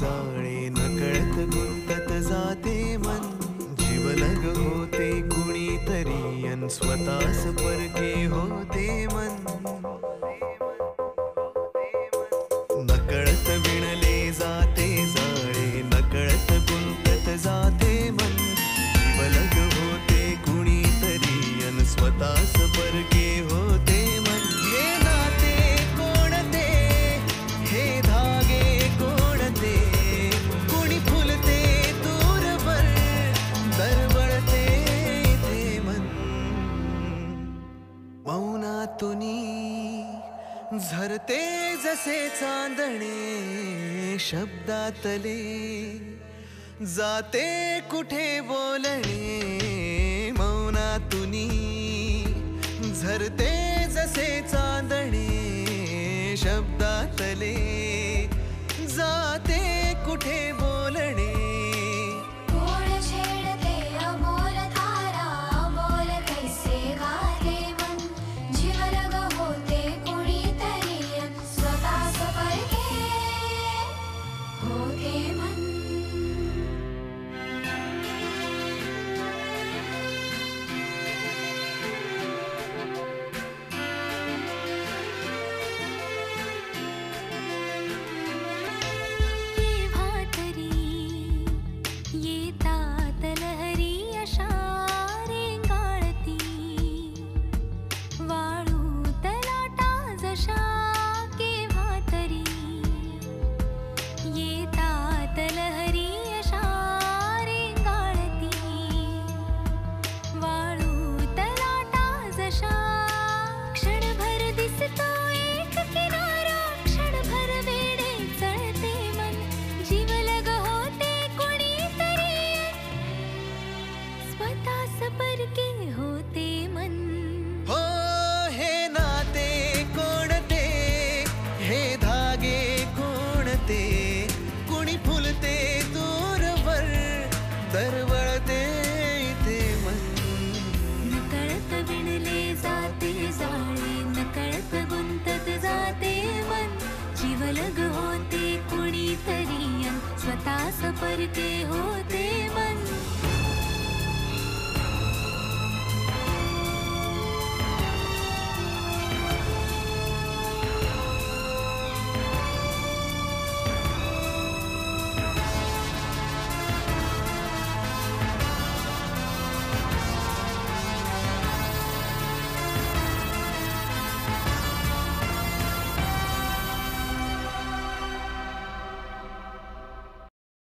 जाळे नकळत गुंतत जाते मन. जीवलग होते कुणीतरी अन स्वतःस परके होते मन. नकळत विणले जाते जाळे नकळत गुंतत जाते मन. जीवलग होते कुणीतरी अन स्वतःच झरते जसे चांदणे शब्दातले जाते कुठे बोलणे मौनातुनी. झरते जसे चांदणे शब्दातले जाते कुठे दरवळते ते मन. नकळत विणले जाते जाळे नकळत गुंतत जाते मन. जीवलग होते कोणीतरी अन स्वतःच परके होते मन.